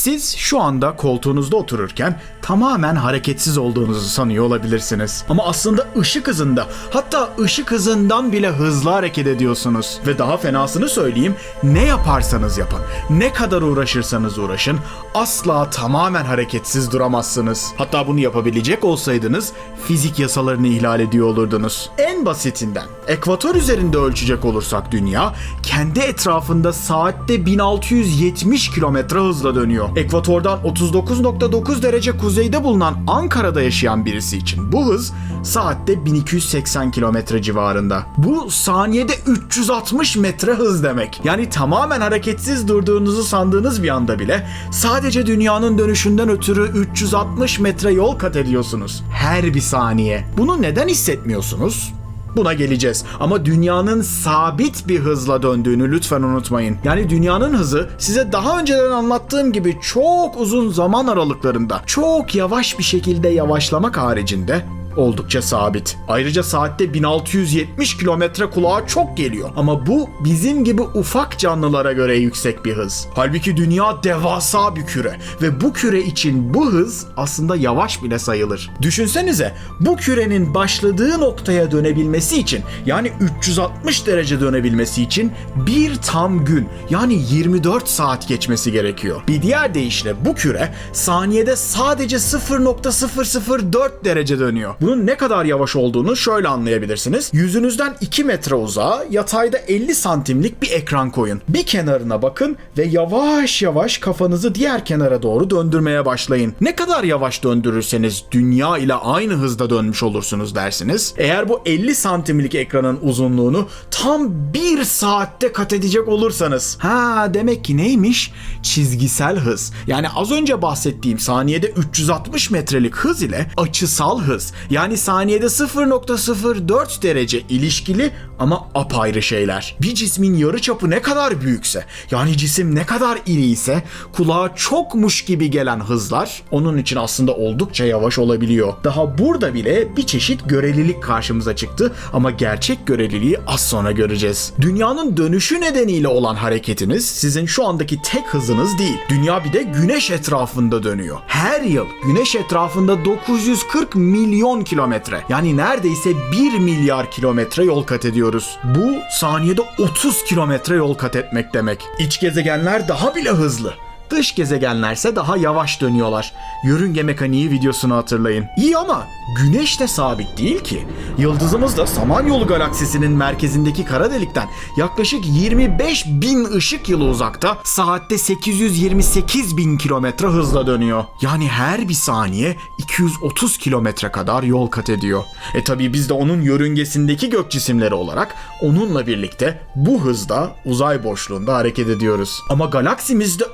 Siz şu anda koltuğunuzda otururken tamamen hareketsiz olduğunuzu sanıyor olabilirsiniz. Ama aslında ışık hızında hatta ışık hızından bile hızlı hareket ediyorsunuz. Ve daha fenasını söyleyeyim ne yaparsanız yapın, ne kadar uğraşırsanız uğraşın asla tamamen hareketsiz duramazsınız. Hatta bunu yapabilecek olsaydınız fizik yasalarını ihlal ediyor olurdunuz. En basitinden ekvator üzerinde ölçecek olursak dünya kendi etrafında saatte 1670 kilometre hızla dönüyor. Ekvatordan 39.9 derece kuzeyde bulunan Ankara'da yaşayan birisi için bu hız saatte 1280 kilometre civarında. Bu saniyede 360 metre hız demek. Yani tamamen hareketsiz durduğunuzu sandığınız bir anda bile sadece dünyanın dönüşünden ötürü 360 metre yol kat ediyorsunuz. Her bir saniye. Bunu neden hissetmiyorsunuz? Buna geleceğiz. Ama dünyanın sabit bir hızla döndüğünü lütfen unutmayın. Yani dünyanın hızı size daha önceden anlattığım gibi çok uzun zaman aralıklarında çok yavaş bir şekilde yavaşlamak haricinde oldukça sabit. Ayrıca saatte 1670 kilometre kulağa çok geliyor. Ama bu bizim gibi ufak canlılara göre yüksek bir hız. Halbuki dünya devasa bir küre ve bu küre için bu hız aslında yavaş bile sayılır. Düşünsenize bu kürenin başladığı noktaya dönebilmesi için yani 360 derece dönebilmesi için bir tam gün yani 24 saat geçmesi gerekiyor. Bir diğer deyişle bu küre saniyede sadece 0.004 derece dönüyor. Bunun ne kadar yavaş olduğunu şöyle anlayabilirsiniz. Yüzünüzden 2 metre uzağa yatayda 50 santimlik bir ekran koyun. Bir kenarına bakın ve yavaş yavaş kafanızı diğer kenara doğru döndürmeye başlayın. Ne kadar yavaş döndürürseniz dünya ile aynı hızda dönmüş olursunuz dersiniz. Eğer bu 50 santimlik ekranın uzunluğunu tam 1 saatte kat edecek olursanız. Ha demek ki neymiş? Çizgisel hız. Yani az önce bahsettiğim saniyede 360 metrelik hız ile açısal hız yani saniyede 0.04 derece ilişkili ama apayrı şeyler. Bir cismin yarıçapı ne kadar büyükse, yani cisim ne kadar iri ise kulağa çokmuş gibi gelen hızlar onun için aslında oldukça yavaş olabiliyor. Daha burada bile bir çeşit görelilik karşımıza çıktı ama gerçek göreliliği az sonra göreceğiz. Dünyanın dönüşü nedeniyle olan hareketiniz sizin şu andaki tek hızınız değil. Dünya bir de güneş etrafında dönüyor. Her yıl güneş etrafında 940 milyon kilometre yani neredeyse 1 milyar kilometre yol kat ediyoruz. Bu saniyede 30 kilometre yol kat etmek demek. İç gezegenler daha bile hızlı. Dış gezegenlerse daha yavaş dönüyorlar. Yörünge mekaniği videosunu hatırlayın. İyi ama Güneş de sabit değil ki. Yıldızımız da Samanyolu galaksisinin merkezindeki kara delikten yaklaşık 25 bin ışık yılı uzakta saatte 828 bin kilometre hızla dönüyor. Yani her bir saniye 230 kilometre kadar yol kat ediyor. E tabi biz de onun yörüngesindeki gök cisimleri olarak onunla birlikte bu hızda uzay boşluğunda hareket ediyoruz. Ama galaksimiz de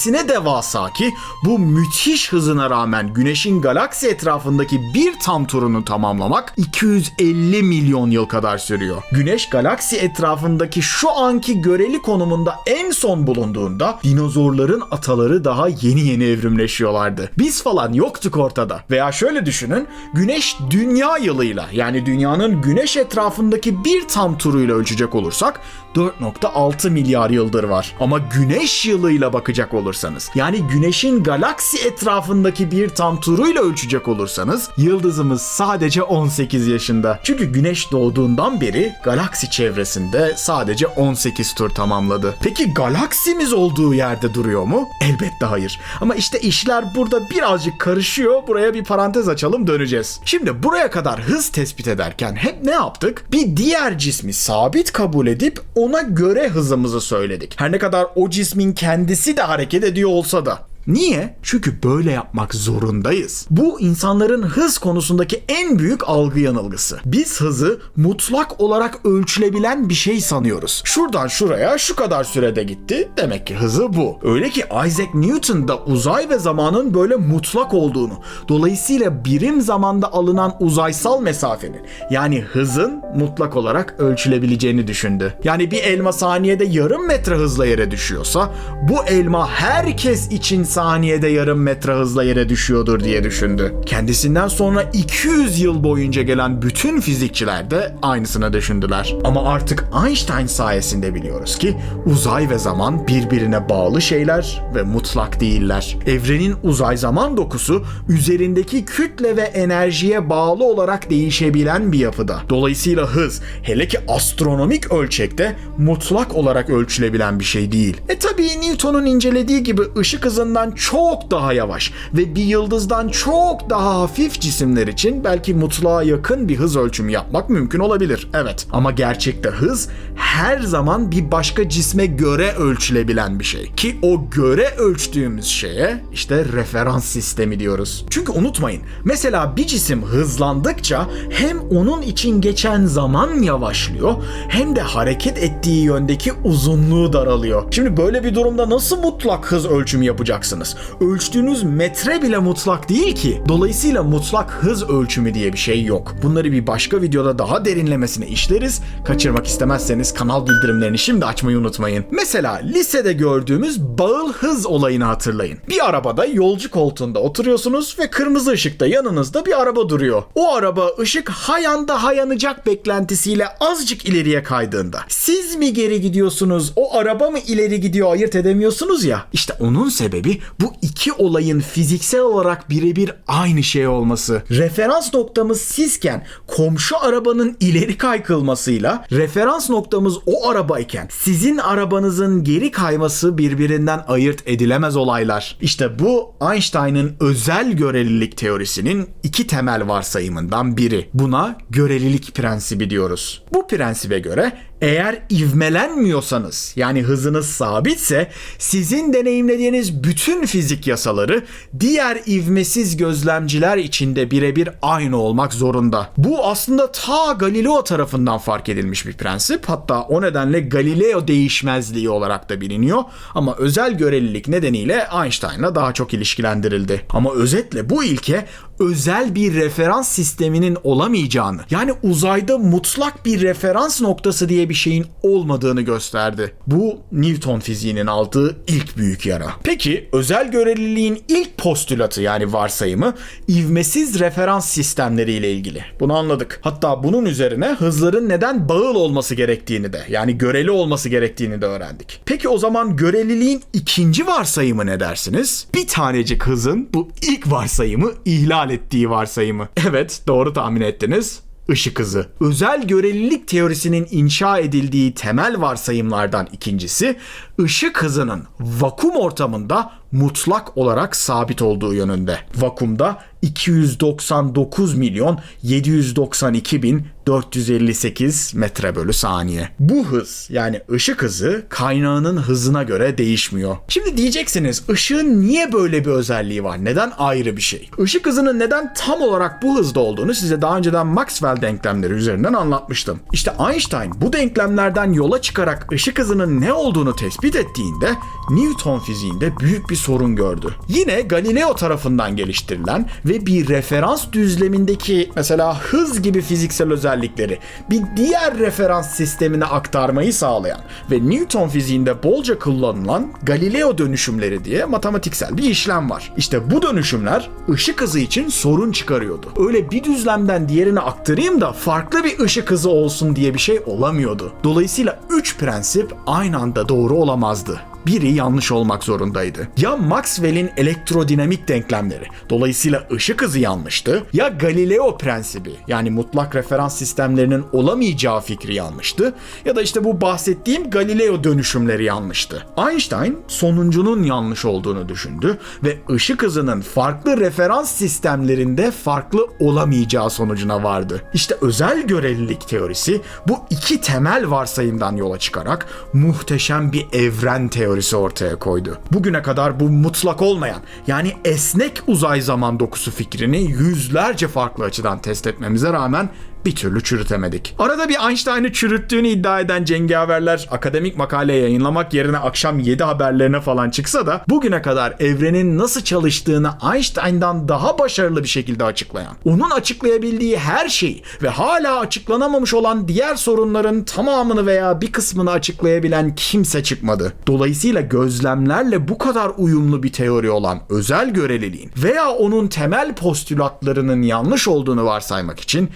öylesine devasa ki bu müthiş hızına rağmen Güneş'in galaksi etrafındaki bir tam turunu tamamlamak 250 milyon yıl kadar sürüyor. Güneş galaksi etrafındaki şu anki göreli konumunda en son bulunduğunda dinozorların ataları daha yeni yeni evrimleşiyorlardı. Biz falan yoktuk ortada. Veya şöyle düşünün, Güneş dünya yılıyla yani dünyanın güneş etrafındaki bir tam turuyla ölçecek olursak 4.6 milyar yıldır var. Ama güneş yılıyla bakacak olursanız yani güneşin galaksi etrafındaki bir tam turuyla ölçecek olursanız yıldızımız sadece 18 yaşında. Çünkü güneş doğduğundan beri galaksi çevresinde sadece 18 tur tamamladı. Peki galaksimiz olduğu yerde duruyor mu? Elbette hayır. Ama işte işler burada birazcık karışıyor. Buraya bir parantez açalım döneceğiz. Şimdi buraya kadar hız tespit ederken hep ne yaptık? Bir diğer cismi sabit kabul edip ona göre hızımızı söyledik. Her ne kadar o cismin kendisi de hareket ediyor olsa da. Niye? Çünkü böyle yapmak zorundayız. Bu insanların hız konusundaki en büyük algı yanılgısı. Biz hızı mutlak olarak ölçülebilen bir şey sanıyoruz. Şuradan şuraya şu kadar sürede gitti. Demek ki hızı bu. Öyle ki Isaac Newton da uzay ve zamanın böyle mutlak olduğunu, dolayısıyla birim zamanda alınan uzaysal mesafenin yani hızın mutlak olarak ölçülebileceğini düşündü. Yani bir elma saniyede yarım metre hızla yere düşüyorsa bu elma herkes için saniyede yarım metre hızla yere düşüyordur diye düşündü. Kendisinden sonra 200 yıl boyunca gelen bütün fizikçiler de aynısını düşündüler. Ama artık Einstein sayesinde biliyoruz ki uzay ve zaman birbirine bağlı şeyler ve mutlak değiller. Evrenin uzay zaman dokusu üzerindeki kütle ve enerjiye bağlı olarak değişebilen bir yapıda. Dolayısıyla hız hele ki astronomik ölçekte mutlak olarak ölçülebilen bir şey değil. E tabii Newton'un incelediği gibi ışık hızından çok daha yavaş ve bir yıldızdan çok daha hafif cisimler için belki mutlağa yakın bir hız ölçümü yapmak mümkün olabilir. Evet ama gerçekte hız her zaman bir başka cisme göre ölçülebilen bir şey. Ki o göre ölçtüğümüz şeye işte referans sistemi diyoruz. Çünkü unutmayın mesela bir cisim hızlandıkça hem onun için geçen zaman yavaşlıyor hem de hareket ettiği yöndeki uzunluğu daralıyor. Şimdi böyle bir durumda nasıl mutlak hız ölçümü yapacaksınız? Ölçtüğünüz metre bile mutlak değil ki. Dolayısıyla mutlak hız ölçümü diye bir şey yok. Bunları bir başka videoda daha derinlemesine işleriz. Kaçırmak istemezseniz kanal bildirimlerini şimdi açmayı unutmayın. Mesela lisede gördüğümüz bağıl hız olayını hatırlayın. Bir arabada yolcu koltuğunda oturuyorsunuz ve kırmızı ışıkta yanınızda bir araba duruyor. O araba ışık hayanda hayanacak beklentisiyle azıcık ileriye kaydığında siz mi geri gidiyorsunuz o araba mı ileri gidiyor ayırt edemiyorsunuz ya. İşte onun sebebi bu iki olayın fiziksel olarak birebir aynı şey olması. Referans noktamız sizken komşu arabanın ileri kaykılmasıyla referans noktamız o arabayken sizin arabanızın geri kayması birbirinden ayırt edilemez olaylar. İşte bu Einstein'ın özel görelilik teorisinin iki temel varsayımından biri. Buna görelilik prensibi diyoruz. Bu prensibe göre eğer ivmelenmiyorsanız yani hızınız sabitse sizin deneyimlediğiniz bütün fizik yasaları diğer ivmesiz gözlemciler içinde birebir aynı olmak zorunda. Bu aslında ta Galileo tarafından fark edilmiş bir prensip. Hatta o nedenle Galileo değişmezliği olarak da biliniyor. Ama özel görelilik nedeniyle Einstein'la daha çok ilişkilendirildi. Ama özetle bu ilke özel bir referans sisteminin olamayacağını yani uzayda mutlak bir referans noktası diye bir şeyin olmadığını gösterdi. Bu Newton fiziğinin aldığı ilk büyük yara. Peki özel göreliliğin ilk postülatı yani varsayımı ivmesiz referans sistemleri ile ilgili. Bunu anladık. Hatta bunun üzerine hızların neden bağıl olması gerektiğini de yani göreli olması gerektiğini de öğrendik. Peki o zaman göreliliğin ikinci varsayımı ne dersiniz? Bir tanecik hızın bu ilk varsayımı ihlal ettiği varsayımı. Evet doğru tahmin ettiniz ışık hızı. Özel görelilik teorisinin inşa edildiği temel varsayımlardan ikincisi ışık hızının vakum ortamında mutlak olarak sabit olduğu yönünde. Vakumda 299 milyon 792 bin 458 metre bölü saniye. Bu hız yani ışık hızı kaynağının hızına göre değişmiyor. Şimdi diyeceksiniz ışığın niye böyle bir özelliği var? Neden ayrı bir şey? Işık hızının neden tam olarak bu hızda olduğunu size daha önceden Maxwell denklemleri üzerinden anlatmıştım. İşte Einstein bu denklemlerden yola çıkarak ışık hızının ne olduğunu tespit ettiğinde Newton fiziğinde büyük bir sorun gördü. Yine Galileo tarafından geliştirilen ve bir referans düzlemindeki mesela hız gibi fiziksel özellikleri bir diğer referans sistemine aktarmayı sağlayan ve Newton fiziğinde bolca kullanılan Galileo dönüşümleri diye matematiksel bir işlem var. İşte bu dönüşümler ışık hızı için sorun çıkarıyordu. Öyle bir düzlemden diğerine aktarayım da farklı bir ışık hızı olsun diye bir şey olamıyordu. Dolayısıyla üç prensip aynı anda doğru olamazdı biri yanlış olmak zorundaydı. Ya Maxwell'in elektrodinamik denklemleri, dolayısıyla ışık hızı yanlıştı, ya Galileo prensibi yani mutlak referans sistemlerinin olamayacağı fikri yanlıştı ya da işte bu bahsettiğim Galileo dönüşümleri yanlıştı. Einstein sonuncunun yanlış olduğunu düşündü ve ışık hızının farklı referans sistemlerinde farklı olamayacağı sonucuna vardı. İşte özel görelilik teorisi bu iki temel varsayımdan yola çıkarak muhteşem bir evren teorisi teorisi ortaya koydu. Bugüne kadar bu mutlak olmayan yani esnek uzay zaman dokusu fikrini yüzlerce farklı açıdan test etmemize rağmen bir türlü çürütemedik. Arada bir Einstein'ı çürüttüğünü iddia eden cengaverler akademik makale yayınlamak yerine akşam 7 haberlerine falan çıksa da bugüne kadar evrenin nasıl çalıştığını Einstein'dan daha başarılı bir şekilde açıklayan, onun açıklayabildiği her şeyi ve hala açıklanamamış olan diğer sorunların tamamını veya bir kısmını açıklayabilen kimse çıkmadı. Dolayısıyla gözlemlerle bu kadar uyumlu bir teori olan özel göreliliğin veya onun temel postülatlarının yanlış olduğunu varsaymak için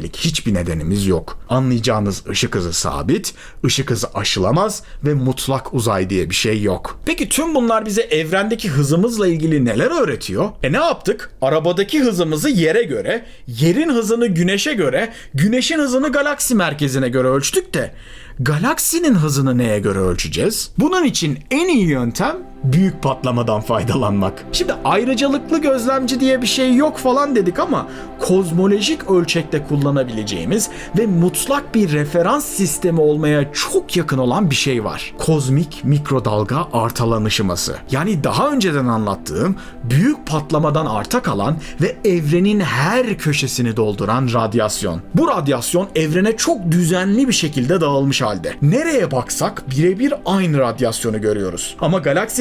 şimdilik hiçbir nedenimiz yok. Anlayacağınız ışık hızı sabit, ışık hızı aşılamaz ve mutlak uzay diye bir şey yok. Peki tüm bunlar bize evrendeki hızımızla ilgili neler öğretiyor? E ne yaptık? Arabadaki hızımızı yere göre, yerin hızını güneşe göre, güneşin hızını galaksi merkezine göre ölçtük de galaksinin hızını neye göre ölçeceğiz? Bunun için en iyi yöntem büyük patlamadan faydalanmak. Şimdi ayrıcalıklı gözlemci diye bir şey yok falan dedik ama kozmolojik ölçekte kullanabileceğimiz ve mutlak bir referans sistemi olmaya çok yakın olan bir şey var. Kozmik mikrodalga artalanışıması. Yani daha önceden anlattığım büyük patlamadan arta kalan ve evrenin her köşesini dolduran radyasyon. Bu radyasyon evrene çok düzenli bir şekilde dağılmış halde. Nereye baksak birebir aynı radyasyonu görüyoruz. Ama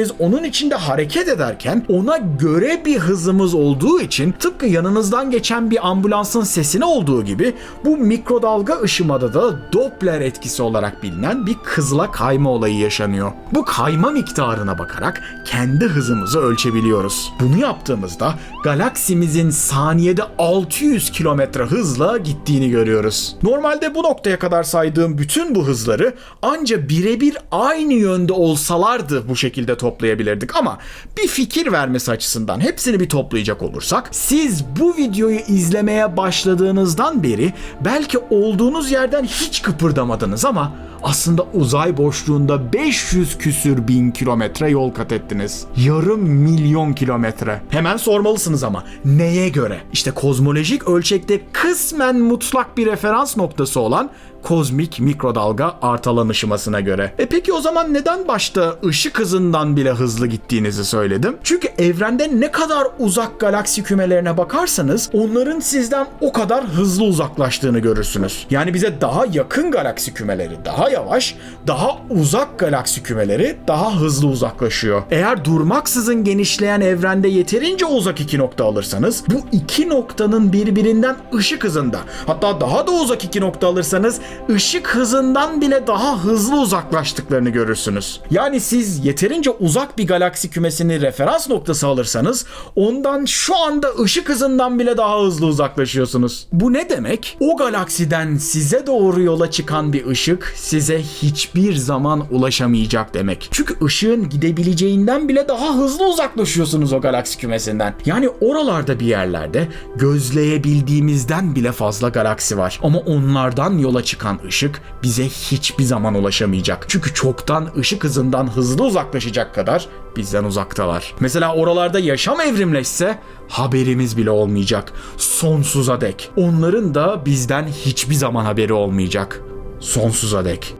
galaksimiz onun içinde hareket ederken ona göre bir hızımız olduğu için tıpkı yanınızdan geçen bir ambulansın sesine olduğu gibi bu mikrodalga ışımada da Doppler etkisi olarak bilinen bir kızıla kayma olayı yaşanıyor. Bu kayma miktarına bakarak kendi hızımızı ölçebiliyoruz. Bunu yaptığımızda galaksimizin saniyede 600 kilometre hızla gittiğini görüyoruz. Normalde bu noktaya kadar saydığım bütün bu hızları anca birebir aynı yönde olsalardı bu şekilde toplayabilirdik ama bir fikir vermesi açısından hepsini bir toplayacak olursak siz bu videoyu izlemeye başladığınızdan beri belki olduğunuz yerden hiç kıpırdamadınız ama aslında uzay boşluğunda 500 küsür bin kilometre yol kat ettiniz. Yarım milyon kilometre. Hemen sormalısınız ama neye göre? İşte kozmolojik ölçekte kısmen mutlak bir referans noktası olan kozmik mikrodalga artalan ışımasına göre. E peki o zaman neden başta ışık hızından bile hızlı gittiğinizi söyledim? Çünkü evrende ne kadar uzak galaksi kümelerine bakarsanız onların sizden o kadar hızlı uzaklaştığını görürsünüz. Yani bize daha yakın galaksi kümeleri daha yavaş, daha uzak galaksi kümeleri daha hızlı uzaklaşıyor. Eğer durmaksızın genişleyen evrende yeterince uzak iki nokta alırsanız bu iki noktanın birbirinden ışık hızında hatta daha da uzak iki nokta alırsanız ışık hızından bile daha hızlı uzaklaştıklarını görürsünüz. Yani siz yeterince uzak bir galaksi kümesini referans noktası alırsanız ondan şu anda ışık hızından bile daha hızlı uzaklaşıyorsunuz. Bu ne demek? O galaksiden size doğru yola çıkan bir ışık size hiçbir zaman ulaşamayacak demek. Çünkü ışığın gidebileceğinden bile daha hızlı uzaklaşıyorsunuz o galaksi kümesinden. Yani oralarda bir yerlerde gözleyebildiğimizden bile fazla galaksi var. Ama onlardan yola çıkan ışık bize hiçbir zaman ulaşamayacak. Çünkü çoktan ışık hızından hızlı uzaklaşacak kadar bizden uzaktalar. Mesela oralarda yaşam evrimleşse haberimiz bile olmayacak. Sonsuza dek. Onların da bizden hiçbir zaman haberi olmayacak. Sonsuza dek.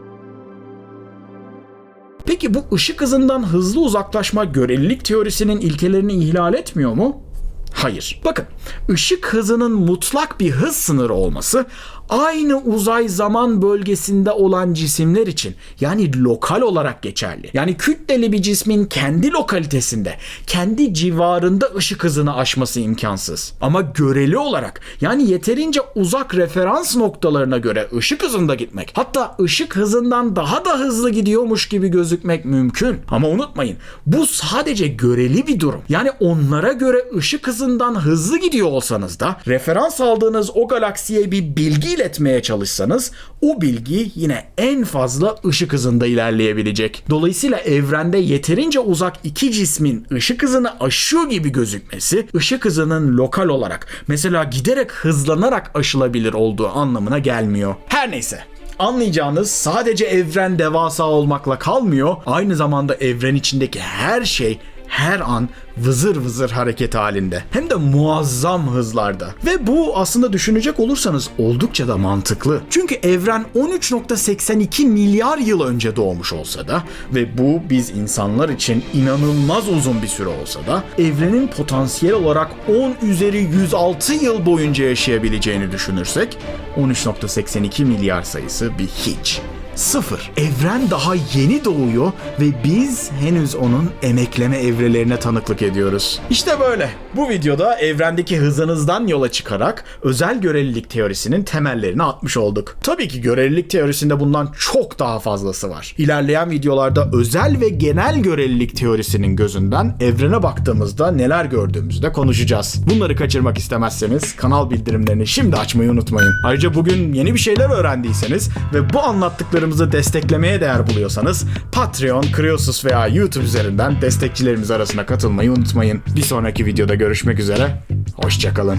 Peki bu ışık hızından hızlı uzaklaşma görelilik teorisinin ilkelerini ihlal etmiyor mu? Hayır. Bakın, ışık hızının mutlak bir hız sınırı olması aynı uzay zaman bölgesinde olan cisimler için yani lokal olarak geçerli. Yani kütleli bir cismin kendi lokalitesinde, kendi civarında ışık hızını aşması imkansız. Ama göreli olarak yani yeterince uzak referans noktalarına göre ışık hızında gitmek, hatta ışık hızından daha da hızlı gidiyormuş gibi gözükmek mümkün. Ama unutmayın, bu sadece göreli bir durum. Yani onlara göre ışık hızından hızlı gidiyor olsanız da referans aldığınız o galaksiye bir bilgi iletmeye çalışsanız o bilgi yine en fazla ışık hızında ilerleyebilecek. Dolayısıyla evrende yeterince uzak iki cismin ışık hızını aşıyor gibi gözükmesi ışık hızının lokal olarak mesela giderek hızlanarak aşılabilir olduğu anlamına gelmiyor. Her neyse anlayacağınız sadece evren devasa olmakla kalmıyor. Aynı zamanda evren içindeki her şey her an vızır vızır hareket halinde. Hem de muazzam hızlarda. Ve bu aslında düşünecek olursanız oldukça da mantıklı. Çünkü evren 13.82 milyar yıl önce doğmuş olsa da ve bu biz insanlar için inanılmaz uzun bir süre olsa da evrenin potansiyel olarak 10 üzeri 106 yıl boyunca yaşayabileceğini düşünürsek 13.82 milyar sayısı bir hiç. Sıfır. Evren daha yeni doğuyor ve biz henüz onun emekleme evrelerine tanıklık ediyoruz. İşte böyle. Bu videoda evrendeki hızınızdan yola çıkarak özel görelilik teorisinin temellerini atmış olduk. Tabii ki görelilik teorisinde bundan çok daha fazlası var. İlerleyen videolarda özel ve genel görelilik teorisinin gözünden evrene baktığımızda neler gördüğümüzü de konuşacağız. Bunları kaçırmak istemezseniz kanal bildirimlerini şimdi açmayı unutmayın. Ayrıca bugün yeni bir şeyler öğrendiyseniz ve bu anlattıklarımızı desteklemeye değer buluyorsanız Patreon, Kriosus veya YouTube üzerinden destekçilerimiz arasına katılmayı unutmayın. Bir sonraki videoda görüşmek üzere. Hoşçakalın.